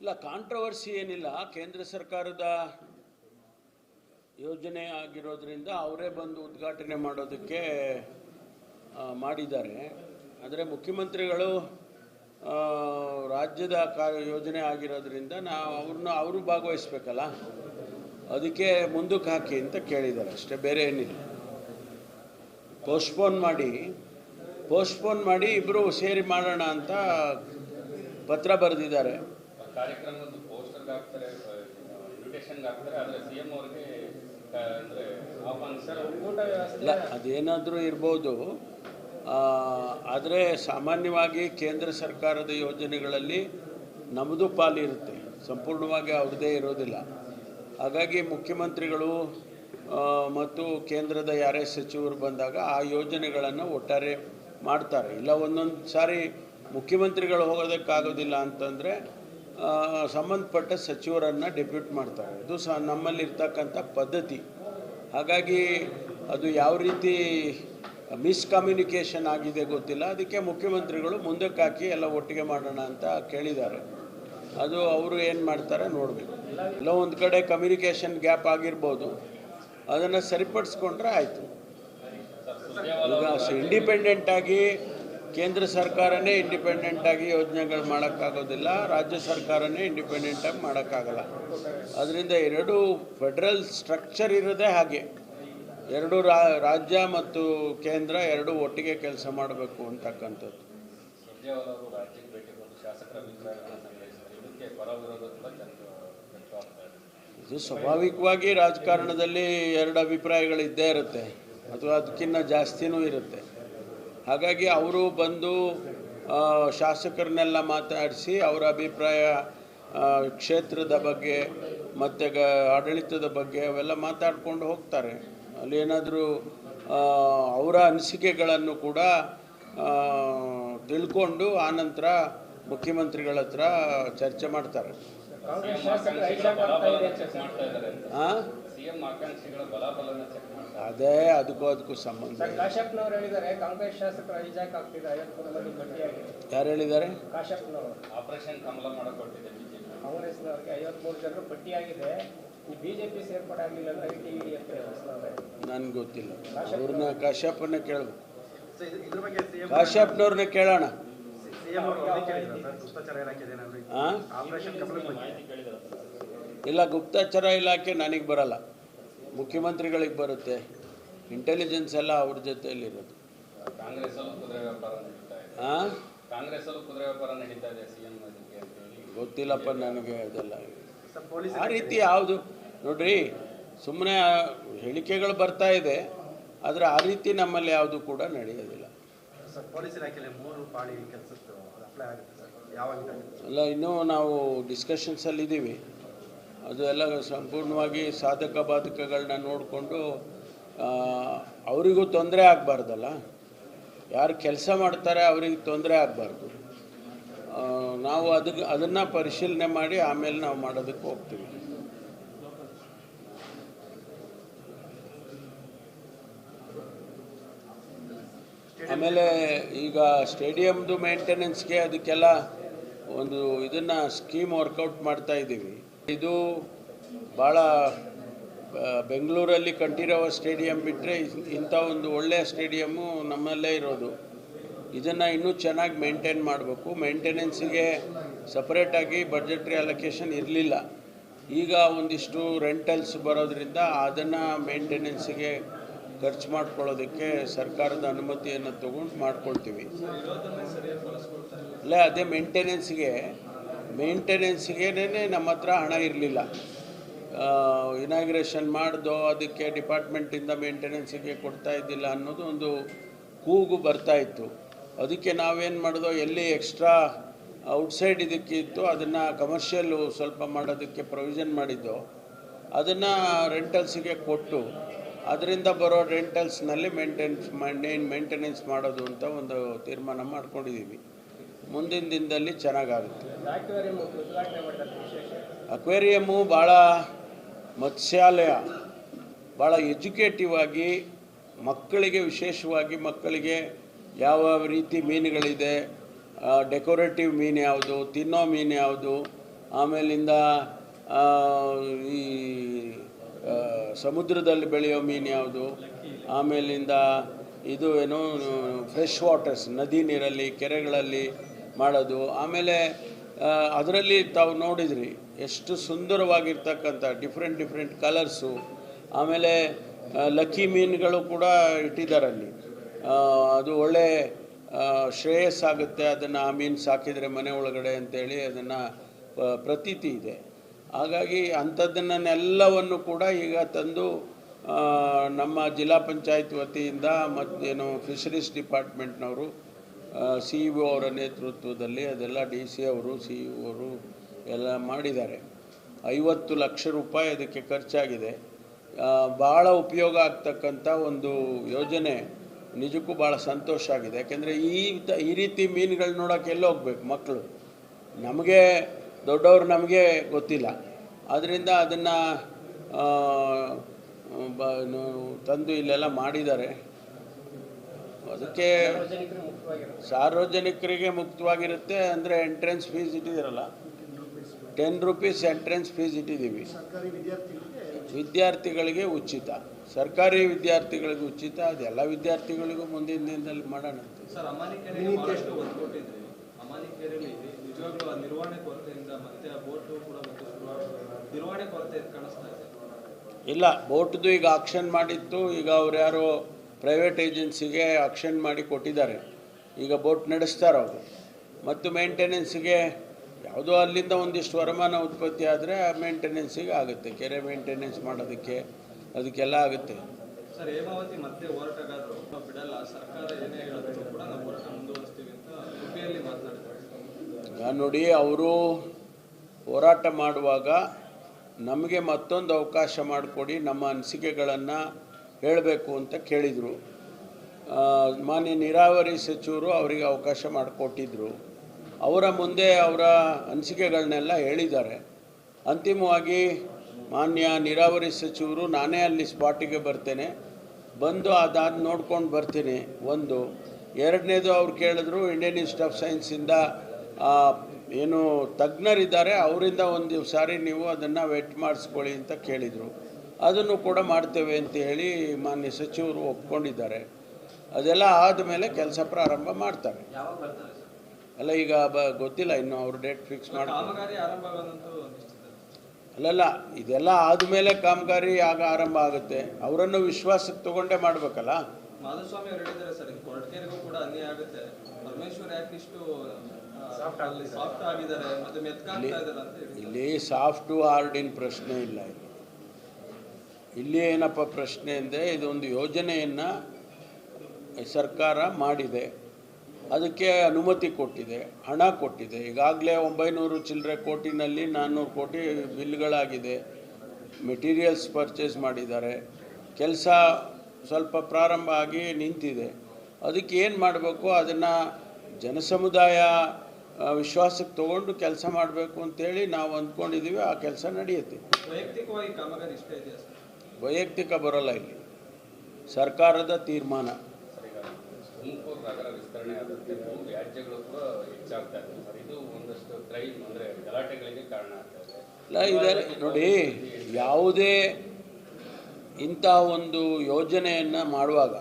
ಇಲ್ಲ ಕಾಂಟ್ರವರ್ಸಿ ಏನಿಲ್ಲ. ಕೇಂದ್ರ ಸರ್ಕಾರದ ಯೋಜನೆ ಆಗಿರೋದ್ರಿಂದ ಅವರೇ ಬಂದು ಉದ್ಘಾಟನೆ ಮಾಡೋದಕ್ಕೆ ಮಾಡಿದ್ದಾರೆ. ಆದರೆ ಮುಖ್ಯಮಂತ್ರಿಗಳು ರಾಜ್ಯದ ಕಾರ್ಯ ಯೋಜನೆ ಆಗಿರೋದ್ರಿಂದ ನಾವು ಅವ್ರನ್ನ, ಅವರು ಭಾಗವಹಿಸ್ಬೇಕಲ್ಲ. ಅದಕ್ಕೆ ಮುಂದಕ್ಕೆ ಹಾಕಿ ಅಂತ ಕೇಳಿದ್ದಾರೆ. ಅಷ್ಟೇ, ಬೇರೆ ಏನಿಲ್ಲ. ಪೋಸ್ಟ್ಪೋನ್ ಮಾಡಿ ಪೋಸ್ಟ್ಪೋನ್ ಮಾಡಿ ಇಬ್ಬರು ಸೇರಿ ಮಾಡೋಣ ಅಂತ ಪತ್ರ ಬರೆದಿದ್ದಾರೆ. ಕಾರ್ಯಕ್ರಮದ ಪೋಸ್ಟರ್ ಹಾಕ್ತಾರೆ ಇನ್ವಿಟೇಷನ್ ಹಾಕ್ತಾರೆ, ಆದರೆ ಸಿ ಎಂ ಅವ್ರಿಗೆ ಅಂದ್ರೆ ಊಟ ಇಲ್ಲ, ಅದೇನಾದರೂ ಇರ್ಬೋದು. ಆದರೆ ಸಾಮಾನ್ಯವಾಗಿ ಕೇಂದ್ರ ಸರ್ಕಾರದ ಯೋಜನೆಗಳಲ್ಲಿ ನಮ್ಮದು ಪಾಲಿರುತ್ತೆ ಸಂಪೂರ್ಣವಾಗಿ ಅವ್ರದ್ದೇ ಇರೋದಿಲ್ಲ. ಹಾಗಾಗಿ ಮುಖ್ಯಮಂತ್ರಿಗಳು ಮತ್ತು ಕೇಂದ್ರದ ಯಾರೇ ಸಚಿವರು ಬಂದಾಗ ಆ ಯೋಜನೆಗಳನ್ನು ಒಟ್ಟಾರೆ ಮಾಡ್ತಾರೆ. ಇಲ್ಲ, ಒಂದೊಂದು ಸಾರಿ ಮುಖ್ಯಮಂತ್ರಿಗಳು ಹೋಗೋದಕ್ಕಾಗೋದಿಲ್ಲ ಅಂತಂದರೆ ಸಂಬಂಧಪಟ್ಟ ಸಚಿವರನ್ನು ಡೆಪ್ಯೂಟ್ ಮಾಡ್ತಾರೆ. ಅದು ಸಹ ನಮ್ಮಲ್ಲಿರ್ತಕ್ಕಂಥ ಪದ್ಧತಿ. ಹಾಗಾಗಿ ಅದು ಯಾವ ರೀತಿ ಮಿಸ್ಕಮ್ಯುನಿಕೇಷನ್ ಆಗಿದೆ ಗೊತ್ತಿಲ್ಲ. ಅದಕ್ಕೆ ಮುಖ್ಯಮಂತ್ರಿಗಳು ಮುಂದಕ್ಕೆ ಹಾಕಿ ಎಲ್ಲ ಒಟ್ಟಿಗೆ ಮಾಡೋಣ ಅಂತ ಕೇಳಿದ್ದಾರೆ. ಅದು ಅವರು ಏನು ಮಾಡ್ತಾರೆ ನೋಡಬೇಕು. ಎಲ್ಲ ಒಂದು ಕಡೆ ಕಮ್ಯುನಿಕೇಷನ್ ಗ್ಯಾಪ್ ಆಗಿರ್ಬೋದು. ಅದನ್ನು ಸರಿಪಡಿಸ್ಕೊಂಡ್ರೆ ಆಯಿತು. ಈಗ ಇಂಡಿಪೆಂಡೆಂಟ್ ಆಗಿ ಕೇಂದ್ರ ಸರ್ಕಾರನೇ ಇಂಡಿಪೆಂಡೆಂಟ್ ಆಗಿ ಯೋಜನೆಗಳು ಮಾಡೋಕ್ಕಾಗೋದಿಲ್ಲ, ರಾಜ್ಯ ಸರ್ಕಾರನೇ ಇಂಡಿಪೆಂಡೆಂಟ್ ಆಗಿ ಮಾಡೋಕ್ಕಾಗಲ್ಲ. ಅದರಿಂದ ಎರಡು ಫೆಡ್ರಲ್ ಸ್ಟ್ರಕ್ಚರ್ ಇರೋದೇ ಹಾಗೆ. ಎರಡು ರಾಜ್ಯ ಮತ್ತು ಕೇಂದ್ರ ಎರಡು ಒಟ್ಟಿಗೆ ಕೆಲಸ ಮಾಡಬೇಕು ಅಂತಕ್ಕಂಥದ್ದು. ಇದು ಸ್ವಾಭಾವಿಕವಾಗಿ ರಾಜಕಾರಣದಲ್ಲಿ ಎರಡು ಅಭಿಪ್ರಾಯಗಳು ಇದ್ದೇ ಇರುತ್ತೆ. ಅಥವಾ ಅದಕ್ಕಿಂತ ಜಾಸ್ತಿನೂ ಇರುತ್ತೆ. ಹಾಗಾಗಿ ಅವರು ಬಂದು ಶಾಸಕರನ್ನೆಲ್ಲ ಮಾತಾಡಿಸಿ ಅವರ ಅಭಿಪ್ರಾಯ ಕ್ಷೇತ್ರದ ಬಗ್ಗೆ ಮತ್ತು ಗ ಆಡಳಿತದ ಬಗ್ಗೆ ಅವೆಲ್ಲ ಮಾತಾಡ್ಕೊಂಡು ಹೋಗ್ತಾರೆ. ಅಲ್ಲಿ ಏನಾದರೂ ಅವರ ಅನಿಸಿಕೆಗಳನ್ನು ಕೂಡ ಆ, ತಿಳ್ಕೊಂಡು ಆನಂತರ ಮುಖ್ಯಮಂತ್ರಿಗಳ ಹತ್ರ ಚರ್ಚೆ ಮಾಡ್ತಾರೆ. ಹಾಂ ಅದೇ ಅದಕ್ಕೂ ಅದಕ್ಕೂ ಸಂಬಂಧ ಹೇಳಿದ್ದಾರೆ ಕಾಂಗ್ರೆಸ್ ಶಾಸಕರು ಹೈಜಾಕ್ ಆಗ್ತಿದೆ ಐವತ್ಮೂರು ಮಂದಿ ಭೇಟಿಯಾಗಿದೆ ಯಾರು ಹೇಳಿದ್ದಾರೆ? ಆಪರೇಷನ್ ಕಮಲ ಮಾಡಕೊಟ್ಟಿದೆ ಬಿಜೆಪಿ. ಕಾಂಗ್ರೆಸ್ನವ್ರಿಗೆ ಐವತ್ಮೂರು ಜನರು ಪಟ್ಟಿಯಾಗಿದೆ. ಈ ಬಿಜೆಪಿ ಸೇರ್ಪಡೆ ಆಗಲಿಲ್ಲ ಅಂದ್ರೆ ಐ ಟಿ ವಿ ಅಂತ ಹೇಳಿಸ್ತಾರೆ ನನಗೆ ಗೊತ್ತಿಲ್ಲ. ಅವ್ರನ್ನ ಕಾಶ್ಯಪನ್ನ ಕೇಳಬೇಕು. ಸೊ ಇದು- ಇದ್ರ ಬಗ್ಗೆ ಸಿಎಂ ಕಾಶ್ಯಪ್ನವ್ರನ್ನ ಕೇಳೋಣ. ಇಲ್ಲ ಗುಪ್ತಚರ ಇಲಾಖೆ ನನಗೆ ಬರಲ್ಲ. ಮುಖ್ಯಮಂತ್ರಿಗಳಿಗೆ ಬರುತ್ತೆ. ಇಂಟೆಲಿಜೆನ್ಸ್ ಎಲ್ಲ ಅವ್ರ ಜೊತೆಯಲ್ಲಿರೋದು. ಕಾಂಗ್ರೆಸ್ ಅಲ್ಲೂ ಕುದುರೆ ವ್ಯಾಪಾರ ನಡೀತಾ ಇದೆ ಹಾಂ ಗೊತ್ತಿಲ್ಲಪ್ಪ ನನಗೆ ಅದೆಲ್ಲ. ಸರ್ ಪೊಲೀಸ್ ಆ ರೀತಿ ಯಾವುದು? ನೋಡ್ರಿ ಸುಮ್ಮನೆ ಹೇಳಿಕೆಗಳು ಬರ್ತಾ ಇದೆ ಆದರೆ ಆ ರೀತಿ ನಮ್ಮಲ್ಲಿ ಯಾವುದು ಕೂಡ ನಡೆಯೋದಿಲ್ಲ. ಸರ್ ಪೊಲೀಸ್ ಇಲಾಖೆಯಲ್ಲಿ ಮೂರು ಪಾಳಿ ಕೆಲಸದ್ದು ಅದು ಅಪ್ಲೈ ಆಗುತ್ತೆ ಯಾವಾಗ ಇದಾಗುತ್ತೆ? ಅಲ್ಲ ಇನ್ನೂ ನಾವು ಡಿಸ್ಕಷನ್ಸಲ್ಲಿ ಇದ್ದೀವಿ ಅದು ಎಲ್ಲ ಸಂಪೂರ್ಣವಾಗಿ ಸಾಧಕ ಬಾಧಕಗಳನ್ನ ನೋಡಿಕೊಂಡು ಅವರಿಗೂ ತೊಂದರೆ ಆಗಬಾರ್ದಲ್ಲ. ಯಾರು ಕೆಲಸ ಮಾಡ್ತಾರೆ ಅವ್ರಿಗೆ ತೊಂದರೆ ಆಗಬಾರ್ದು. ನಾವು ಅದಕ್ಕೆ ಅದನ್ನು ಪರಿಶೀಲನೆ ಮಾಡಿ ಆಮೇಲೆ ನಾವು ಮಾಡೋದಕ್ಕೆ ಹೋಗ್ತೀವಿ. ಆಮೇಲೆ ಈಗ ಸ್ಟೇಡಿಯಮ್ದು ಮೇಂಟೆನೆನ್ಸ್ಗೆ ಅದಕ್ಕೆಲ್ಲ ಒಂದು ಇದನ್ನು ಸ್ಕೀಮ್ ವರ್ಕೌಟ್ ಮಾಡ್ತಾ ಇದ್ದೀವಿ. ಇದು ಭಾಳ ಬೆಂಗಳೂರಲ್ಲಿ ಕಂಠೀರವ ಸ್ಟೇಡಿಯಂ ಬಿಟ್ಟರೆ ಇಂಥ ಒಂದು ಒಳ್ಳೆಯ ಸ್ಟೇಡಿಯಮ್ಮು ನಮ್ಮಲ್ಲೇ ಇರೋದು. ಇದನ್ನು ಇನ್ನೂ ಚೆನ್ನಾಗಿ ಮೇಂಟೈನ್ ಮಾಡಬೇಕು. ಮೇಂಟೆನೆನ್ಸಿಗೆ ಸಪ್ರೇಟಾಗಿ ಬಜೆಟ್ರಿ ಅಲೊಕೇಶನ್ ಇರಲಿಲ್ಲ. ಈಗ ಒಂದಿಷ್ಟು ರೆಂಟಲ್ಸ್ ಬರೋದ್ರಿಂದ ಅದನ್ನು ಮೇಂಟೆನೆನ್ಸಿಗೆ ಖರ್ಚು ಮಾಡ್ಕೊಳ್ಳೋದಕ್ಕೆ ಸರ್ಕಾರದ ಅನುಮತಿಯನ್ನು ತಗೊಂಡು ಮಾಡ್ಕೊಳ್ತೀವಿ. ಅಲ್ಲ ಅದೇ ಮೇಂಟೆನೆನ್ಸ್ಗೆ ಮೇಂಟೆನೆನ್ಸ್ಗೇನೆ ನಮ್ಮ ಹತ್ರ ಹಣ ಇರಲಿಲ್ಲ. ಇನಾಗ್ರೇಷನ್ ಮಾಡ್ದೋ ಅದಕ್ಕೆ ಡಿಪಾರ್ಟ್ಮೆಂಟಿಂದ ಮೇಂಟೆನೆನ್ಸಿಗೆ ಕೊಡ್ತಾ ಇದ್ದಿಲ್ಲ ಅನ್ನೋದು ಒಂದು ಕೂಗು ಬರ್ತಾ ಇತ್ತು. ಅದಕ್ಕೆ ನಾವೇನು ಮಾಡಿದೋ, ಎಲ್ಲಿ ಎಕ್ಸ್ಟ್ರಾ ಔಟ್ಸೈಡ್ ಇದಕ್ಕಿತ್ತು ಅದನ್ನು ಕಮರ್ಷಿಯಲ್ಲು ಸ್ವಲ್ಪ ಮಾಡೋದಕ್ಕೆ ಪ್ರೊವಿಷನ್ ಮಾಡಿದ್ದೋ. ಅದನ್ನು ರೆಂಟಲ್ಸಿಗೆ ಕೊಟ್ಟು, ಅದರಿಂದ ಬರೋ ರೆಂಟಲ್ಸ್ನಲ್ಲಿ ಮೇಂಟೆನ್ಸ್ ಮೇಂಟೆನೆನ್ಸ್ ಮಾಡೋದು ಅಂತ ಒಂದು ತೀರ್ಮಾನ ಮಾಡ್ಕೊಂಡಿದ್ದೀವಿ ಮುಂದಿನ ದಿನದಲ್ಲಿ ಚೆನ್ನಾಗಾಗುತ್ತೆ. ಅಕ್ವೇರಿಯಮ್ಮು ಭಾಳ ಮತ್ಸ್ಯಾಲಯ ಭಾಳ ಎಜುಕೇಟಿವ್ ಆಗಿ ಮಕ್ಕಳಿಗೆ ವಿಶೇಷವಾಗಿ ಮಕ್ಕಳಿಗೆ ಯಾವ ರೀತಿ ಮೀನುಗಳಿದೆ ಡೆಕೋರೇಟಿವ್ ಮೀನು ಯಾವುದು ತಿನ್ನೋ ಮೀನು ಯಾವುದು ಆಮೇಲಿಂದ ಈ ಸಮುದ್ರದಲ್ಲಿ ಬೆಳೆಯೋ ಮೀನು ಯಾವುದು ಆಮೇಲಿಂದ ಇದು ಏನು ಫ್ರೆಶ್ ವಾಟರ್ಸ್ ನದಿ ನೀರಲ್ಲಿ ಕೆರೆಗಳಲ್ಲಿ ಮಾಡೋದು. ಆಮೇಲೆ ಅದರಲ್ಲಿ ತಾವು ನೋಡಿದ್ರಿ, ಎಷ್ಟು ಸುಂದರವಾಗಿರ್ತಕ್ಕಂಥ ಡಿಫ್ರೆಂಟ್ ಡಿಫ್ರೆಂಟ್ ಕಲರ್ಸು ಆಮೇಲೆ ಲಕ್ಕಿ ಮೀನುಗಳು ಕೂಡ ಇಟ್ಟಿದ್ದಾರೆ ಅಲ್ಲಿ ಅದು ಒಳ್ಳೆ ಶ್ರೇಯಸ್ಸಾಗುತ್ತೆ ಅದನ್ನು ಆ ಮೀನು ಸಾಕಿದರೆ ಮನೆ ಒಳಗಡೆ ಅಂತೇಳಿ ಅದನ್ನು ಪ್ರತೀತಿ ಇದೆ. ಹಾಗಾಗಿ ಅಂಥದ್ದನ್ನೆಲ್ಲವನ್ನು ಕೂಡ ಈಗ ತಂದು ನಮ್ಮ ಜಿಲ್ಲಾ ಪಂಚಾಯತ್ ವತಿಯಿಂದ ಮತ್ತೇನು ಫಿಶರೀಸ್ ಡಿಪಾರ್ಟ್ಮೆಂಟ್ನವರು ಸಿ ಇ ಅವರ ನೇತೃತ್ವದಲ್ಲಿ ಅದೆಲ್ಲ ಡಿ ಸಿ ಅವರು, ಸಿ ಇ ಅವರು ಎಲ್ಲ ಮಾಡಿದ್ದಾರೆ. ಐವತ್ತು ಲಕ್ಷ ರೂಪಾಯಿ ಅದಕ್ಕೆ ಖರ್ಚಾಗಿದೆ. ಭಾಳ ಉಪಯೋಗ ಆಗ್ತಕ್ಕಂಥ ಒಂದು ಯೋಜನೆ ನಿಜಕ್ಕೂ ಭಾಳ ಸಂತೋಷ ಆಗಿದೆ. ಯಾಕೆಂದರೆ ಈ ತ- ಈ ರೀತಿ ಮೀನುಗಳು ನೋಡೋಕೆ ಎಲ್ಲ ಹೋಗ್ಬೇಕು ಮಕ್ಕಳು ನಮಗೆ ದೊಡ್ಡವರು ನಮಗೆ ಗೊತ್ತಿಲ್ಲ. ಆದ್ದರಿಂದ ಅದನ್ನು ತಂದು ಇಲ್ಲೆಲ್ಲ ಮಾಡಿದ್ದಾರೆ. ಅದಕ್ಕೆ ಸಾರ್ವಜನಿಕರಿಗೆ ಮುಕ್ತವಾಗಿರುತ್ತೆ ಅಂದರೆ ಎಂಟ್ರೆನ್ಸ್ ಫೀಸ್ ಇಟ್ಟಿದ್ದೀರಲ್ಲ? ಟೆನ್ ರುಪೀಸ್ ಎಂಟ್ರೆನ್ಸ್ ಫೀಸ್ ಇಟ್ಟಿದ್ದೀವಿ. ವಿದ್ಯಾರ್ಥಿಗಳಿಗೆ ಉಚಿತ. ಸರ್ಕಾರಿ ವಿದ್ಯಾರ್ಥಿಗಳಿಗೆ ಉಚಿತ ಅದೆಲ್ಲ ವಿದ್ಯಾರ್ಥಿಗಳಿಗೂ ಮುಂದಿನ ದಿನದಲ್ಲಿ ಮಾಡೋಣ ಇಲ್ಲ ಬೋಟ್ದು ಈಗ ಆಕ್ಷನ್ ಮಾಡಿತ್ತು. ಈಗ ಅವ್ರು ಯಾರೋ ಪ್ರೈವೇಟ್ ಏಜೆನ್ಸಿಗೆ ಆಕ್ಷನ್ ಮಾಡಿ ಕೊಟ್ಟಿದ್ದಾರೆ. ಈಗ ಬೋಟ್ ನಡೆಸ್ತಾರೆ ಅವರು. ಮತ್ತು ಮೇಂಟೆನೆನ್ಸ್ಗೆ ಯಾವುದೋ ಅಲ್ಲಿಂದ ಒಂದಿಷ್ಟು ವರಮಾನ ಉತ್ಪತ್ತಿ ಆದರೆ ಆ ಮೇಂಟೆನೆನ್ಸಿಗೆ ಆಗುತ್ತೆ. ಕೆರೆ ಮೇಂಟೆನೆನ್ಸ್ ಮಾಡೋದಕ್ಕೆ ಅದಕ್ಕೆಲ್ಲ ಆಗುತ್ತೆ. ನೋಡಿ ಅವರು ಹೋರಾಟ ಮಾಡುವಾಗ ನಮಗೆ ಮತ್ತೊಂದು ಅವಕಾಶ ಮಾಡಿಕೊಡಿ ನಮ್ಮ ಅನಿಸಿಕೆಗಳನ್ನು ಹೇಳಬೇಕು ಅಂತ ಕೇಳಿದರು. ಮಾನ್ಯ ನೀರಾವರಿ ಸಚಿವರು ಅವರಿಗೆ ಅವಕಾಶ ಮಾಡಿಕೊಟ್ಟಿದ್ದರು ಅವರ ಮುಂದೆ ಅವರ ಅನಿಸಿಕೆಗಳನ್ನೆಲ್ಲ ಹೇಳಿದ್ದಾರೆ. ಅಂತಿಮವಾಗಿ ಮಾನ್ಯ ನೀರಾವರಿ ಸಚಿವರು, ನಾನೇ ಅಲ್ಲಿ ಸ್ಪಾಟಿಗೆ ಬರ್ತೇನೆ. ಬಂದು ಅದಾದ ನೋಡ್ಕೊಂಡು ಬರ್ತೀನಿ. ಒಂದು. ಎರಡನೇದು ಅವ್ರು ಕೇಳಿದ್ರು ಇಂಡಿಯನ್ ಇನ್ಸ್ಟಿಟ್ಯೂಟ್ ಆಫ್ ಸೈನ್ಸಿಂದ ಏನು ತಜ್ಞರಿದ್ದಾರೆ, ಅವರಿಂದ ಒಂದು ಸಾರಿ ನೀವು ಅದನ್ನು ವೆಟ್ ಮಾಡಿಸ್ಕೊಳ್ಳಿ ಅಂತ ಕೇಳಿದರು. ಅದನ್ನು ಕೂಡ ಮಾಡ್ತೇವೆ ಅಂತ ಹೇಳಿ ಮಾನ್ಯ ಸಚಿವರು ಒಪ್ಕೊಂಡಿದ್ದಾರೆ. ಅದೆಲ್ಲ ಆದಮೇಲೆ ಕೆಲಸ ಪ್ರಾರಂಭ ಮಾಡ್ತಾರೆ. ಯಾವಾಗ ಬರ್ತಾರೆ ಸರ್? ಅಲ್ಲ ಈಗ ಬ ಗೊತ್ತಿಲ್ಲ ಇನ್ನು ಅವರು ಡೇಟ್ ಫಿಕ್ಸ್ ಮಾಡ್ತಾರೆ ಅಲ್ಲಲ್ಲ ಇದೆಲ್ಲ ಆದಮೇಲೆ ಕಾಮಗಾರಿ ಆಗ ಆರಂಭ ಆಗುತ್ತೆ. ಅವರನ್ನು ವಿಶ್ವಾಸಕ್ಕೆ ತಗೊಂಡೇ ಮಾಡಬೇಕಲ್ಲ? ಮಾಧುಸ್ವಾಮಿ ಅವರು ಹೇಳಿದ್ದಾರೆ ಸರ್ ಇದು ಕೊರಟಗೆರೆಗೂ ಕೂಡ ಅನ್ಯಾಯ ಆಗುತ್ತೆ. ಪರಮೇಶ್ವರ್ ಯಾಕೆ ಇಷ್ಟು ಸಾಫ್ಟ್ ಆಗಿದ್ದಾರೆ. ಮತ್ತೆ ಮೆತ್ಕಾಗ್ತಾ ಇದ್ದಾರೆ ಅಂತ ಹೇಳಿ ಇಲ್ಲಿ ಸಾಫ್ಟು ಹಾರ್ಡಿನ ಪ್ರಶ್ನೆ ಇಲ್ಲ ಇಲ್ಲಿ ಇಲ್ಲಿ ಏನಪ್ಪ ಪ್ರಶ್ನೆ ಅಂದರೆ ಇದೊಂದು ಯೋಜನೆಯನ್ನು ಸರ್ಕಾರ ಮಾಡಿದೆ ಅದಕ್ಕೆ ಅನುಮತಿ ಕೊಟ್ಟಿದೆ ಹಣ ಕೊಟ್ಟಿದೆ. ಈಗಾಗಲೇ ಒಂಬೈನೂರು ಚಿಲ್ಲರೆ ಕೋಟಿನಲ್ಲಿ ನಾನ್ನೂರು ಕೋಟಿ ಬಿಲ್ಗಳಾಗಿದೆ. ಮೆಟೀರಿಯಲ್ಸ್ ಪರ್ಚೇಸ್ ಮಾಡಿದ್ದಾರೆ. ಕೆಲಸ ಸ್ವಲ್ಪ ಪ್ರಾರಂಭ ಆಗಿ ನಿಂತಿದೆ. ಅದಕ್ಕೆ ಏನು ಮಾಡಬೇಕು? ಅದನ್ನು ಜನಸಮುದಾಯ ವಿಶ್ವಾಸಕ್ಕೆ ತಗೊಂಡು ಕೆಲಸ ಮಾಡಬೇಕು ಅಂತೇಳಿ ನಾವು ಅಂದ್ಕೊಂಡಿದ್ದೀವಿ ಆ ಕೆಲಸ ನಡೆಯುತ್ತೆ. ವೈಯಕ್ತಿಕವಾಗಿ ವೈಯಕ್ತಿಕ ಬರೋಲ್ಲ ಇಲ್ಲಿ. ಸರ್ಕಾರದ ತೀರ್ಮಾನ ಸರ್ ಈಗ ತುಮಕೂರು ನಗರ ವಿಸ್ತರಣೆ ಆದಂತೆ ವ್ಯಾಜ್ಯಗಳು ಕೂಡ ಹೆಚ್ಚಾಗ್ತಾ ಇದೆ. ಇದು ಒಂದಷ್ಟು ಕ್ರೈಮ್ ಅಂದರೆ ಗಲಾಟೆಗಳಿಗೆ ಕಾರಣ ಆಗ್ತಾ ಇದೆ. ಇಲ್ಲ ನೋಡಿ, ಯಾವುದೇ ಇಂಥ ಒಂದು ಯೋಜನೆಯನ್ನ ಮಾಡುವಾಗ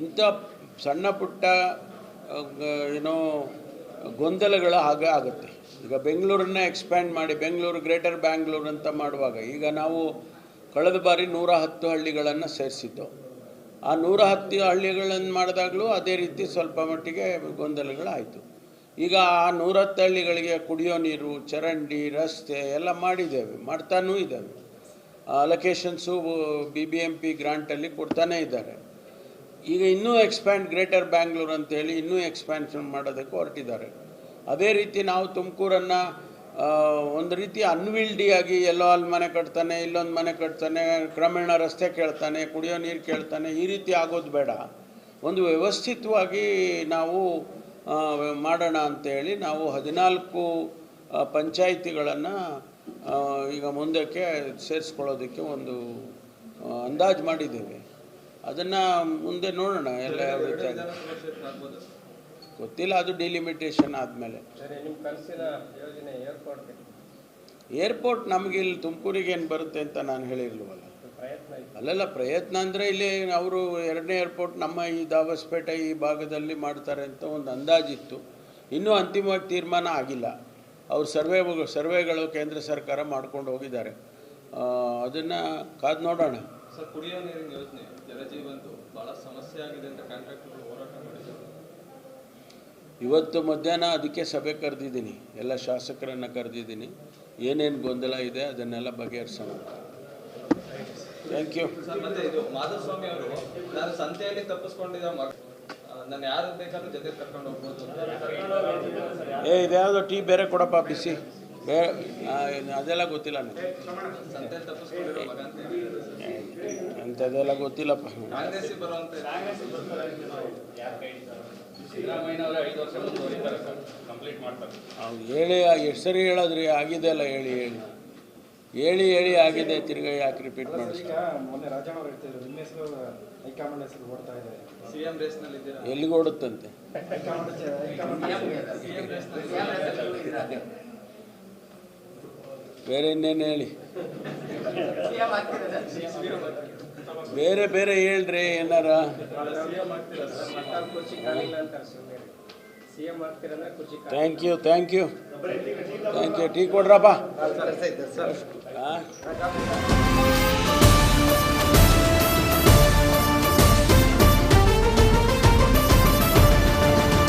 ಇಂಥ ಸಣ್ಣ ಪುಟ್ಟ ಏನೋ ಗೊಂದಲಗಳ ಹಾಗೆ ಆಗುತ್ತೆ. ಈಗ ಬೆಂಗಳೂರನ್ನ ಎಕ್ಸ್ಪ್ಯಾಂಡ್ ಮಾಡಿ, ಬೆಂಗಳೂರು ಗ್ರೇಟರ್ ಬ್ಯಾಂಗ್ಳೂರು ಅಂತ ಮಾಡುವಾಗ ಈಗ ನಾವು ಕಳೆದ ಬಾರಿ ನೂರ ಹತ್ತು ಹಳ್ಳಿಗಳನ್ನು ಸೇರಿಸಿದ್ದು ಆ ನೂರ ಹತ್ತು ಹಳ್ಳಿಗಳನ್ನು ಮಾಡಿದಾಗಲೂ ಅದೇ ರೀತಿ ಸ್ವಲ್ಪ ಮಟ್ಟಿಗೆ ಗೊಂದಲಗಳಾಯಿತು. ಈಗ ಆ ನೂರತ್ತು ಹಳ್ಳಿಗಳಿಗೆ ಕುಡಿಯೋ ನೀರು, ಚರಂಡಿ, ರಸ್ತೆ ಎಲ್ಲ ಮಾಡಿದ್ದೇವೆ, ಮಾಡ್ತಾನೂ ಇದ್ದಾವೆ. Allocations B B M P ಗ್ರಾಂಟಲ್ಲಿ ಕೊಡ್ತಾನೇ ಇದ್ದಾರೆ. ಈಗ ಇನ್ನೂ ಎಕ್ಸ್ಪ್ಯಾಂಡ್ ಗ್ರೇಟರ್ ಬ್ಯಾಂಗ್ಳೂರ್ ಅಂತೇಳಿ ಇನ್ನೂ ಎಕ್ಸ್ಪ್ಯಾನ್ಷನ್ ಮಾಡೋದಕ್ಕೆ ಹೊರಟಿದ್ದಾರೆ. ಅದೇ ರೀತಿ ನಾವು ತುಮಕೂರನ್ನು ಒಂದು ರೀತಿ ಅನ್ವಿಲ್ಡಿಯಾಗಿ ಎಲ್ಲೋ ಅಲ್ಲಿ ಮನೆ ಕಟ್ತಾನೆ, ಇಲ್ಲೊಂದು ಮನೆ ಕಟ್ತಾನೆ, ಕ್ರಮೇಣ ರಸ್ತೆ ಕೇಳ್ತಾನೆ, ಕುಡಿಯೋ ನೀರು ಕೇಳ್ತಾನೆ, ಈ ರೀತಿ ಆಗೋದು ಬೇಡ. ಒಂದು ವ್ಯವಸ್ಥಿತವಾಗಿ ನಾವು ಮಾಡೋಣ ಅಂತೇಳಿ ನಾವು ಹದಿನಾಲ್ಕು ಪಂಚಾಯಿತಿಗಳನ್ನು ಈಗ ಮುಂದಕ್ಕೆ ಸೇರಿಸ್ಕೊಳ್ಳೋದಕ್ಕೆ ಒಂದು ಅಂದಾಜು ಮಾಡಿದ್ದೇವೆ. ಅದನ್ನು ಮುಂದೆ ನೋಡೋಣ, ಎಲ್ಲ ಯಾವ ರೀತಿ ಗೊತ್ತಿಲ್ಲ ಅದು ಡಿಲಿಮಿಟೇಷನ್ ಆದಮೇಲೆ. ಸರಿ ನಿಮ್ಮ ಕನಸಿನ ಯೋಜನೆ ಏರ್ಪೋರ್ಟ್ ಏರ್ಪೋರ್ಟ್ ನಮಗೆ ಇಲ್ಲಿ ತುಮಕೂರಿಗೆ ಏನು ಬರುತ್ತೆ ಅಂತ ನಾನು ಹೇಳಿರ್ಲ್ವಲ್ಲ. ಇತ್ತು. ಅಲ್ಲೆಲ್ಲ ಪ್ರಯತ್ನ ಅಂದರೆ ಇಲ್ಲಿ ಅವರು ಎರಡನೇ ಏರ್ಪೋರ್ಟ್ ನಮ್ಮ ಈ ದಾಬಸ್ಪೇಟೆ ಈ ಭಾಗದಲ್ಲಿ ಮಾಡ್ತಾರೆ ಅಂತ ಒಂದು ಅಂದಾಜಿತ್ತು. ಇನ್ನೂ ಅಂತಿಮವಾಗಿ ತೀರ್ಮಾನ ಆಗಿಲ್ಲ. ಅವ್ರು ಸರ್ವೆ ಸರ್ವೆಗಳು ಕೇಂದ್ರ ಸರ್ಕಾರ ಮಾಡ್ಕೊಂಡು ಹೋಗಿದ್ದಾರೆ. ಅದನ್ನು ಕಾದು ನೋಡೋಣ. ಸರ್ ಕುಡಿಯೋ ನೀರಿನ ಯೋಜನೆ ಜಲಜೀವಂತು ಬಹಳ ಸಮಸ್ಯೆ ಆಗಿದೆ ಅಂತ ಕಾಂಟ್ರಾಕ್ಟರ್ಗಳು ಹೋರಾಟ ಇವತ್ತು ಮಧ್ಯಾಹ್ನ ಅದಕ್ಕೆ ಸಭೆ ಕರೆದಿದ್ದೀನಿ. ಎಲ್ಲ ಶಾಸಕರನ್ನು ಕರೆದಿದ್ದೀನಿ. ಏನೇನು ಗೊಂದಲ ಇದೆ ಅದನ್ನೆಲ್ಲ ಬಗೆಹರಿಸೋಣ. ಥ್ಯಾಂಕ್ ಯು ಸರ್ ಮತ್ತೆ ಇದು ಮಾಧುಸ್ವಾಮಿ ಅವರು ನಾನು ಸಂತೆಯಲ್ಲಿ ತಪ್ಪಿಸ್ಕೊಂಡಿದ್ದ ಮಗ ನಾನು ಯಾರು ಬೇಕಾದ್ರೂ ಜೊತೆ ಕರ್ಕೊಂಡು ಹೋಗ್ಬೋದು ಏ ಇದ್ಯಾವುದೋ ಟೀ ಬೇರೆ ಕೊಡಪ್ಪ ಬಿಸಿ. ಬೇ ಅದೆಲ್ಲ ಗೊತ್ತಿಲ್ಲ ನನಗೆ. ಸಂತೆಯಲ್ಲಿ ತಪ್ಪಿಸ್ಕೊಂಡಿರೋ ಮಗ ಅಂತ ಅಂಥದ್ದೆಲ್ಲ ಗೊತ್ತಿಲ್ಲಪ್ಪ. ಹೇಳಿ ಎಷ್ಟು ಸರಿ ಹೇಳೋದ್ರಿ ಆಗಿದೆ ಅಲ್ಲ ಹೇಳಿ ಹೇಳಿ. ಹೇಳಿ ಹೇಳಿ ಆಗಿದೆ ತಿರುಗಾ ಯಾಕೆ ರಿಪೀಟ್ ಮಾಡಿಸ್ತಾರೆ ಈಗ ಮೊನ್ನೆ ರಾಜಣ್ಣ ಅವ್ರು ಹೇಳ್ತಿದ್ರು ನಿಮ್ಮ ಹೆಸರು ಹೈಕಮಾಂಡ್ ಹೆಸರು ಓಡ್ತಾ ಇದೆ. ಸಿಎಂ ರೇಸ್ನಲ್ಲಿ ಇದ್ದೀರಾ? ಎಲ್ಲಿಗೆ ಓಡುತ್ತಂತೆ? ಬೇರೆ ಇನ್ನೇನು ಹೇಳಿ? ಬೇರೆ ಬೇರೆ ಹೇಳ್ರಿ ಏನಾರ. Thank you thank you thank you tea ಕೊಡ್ರಪ್ಪ.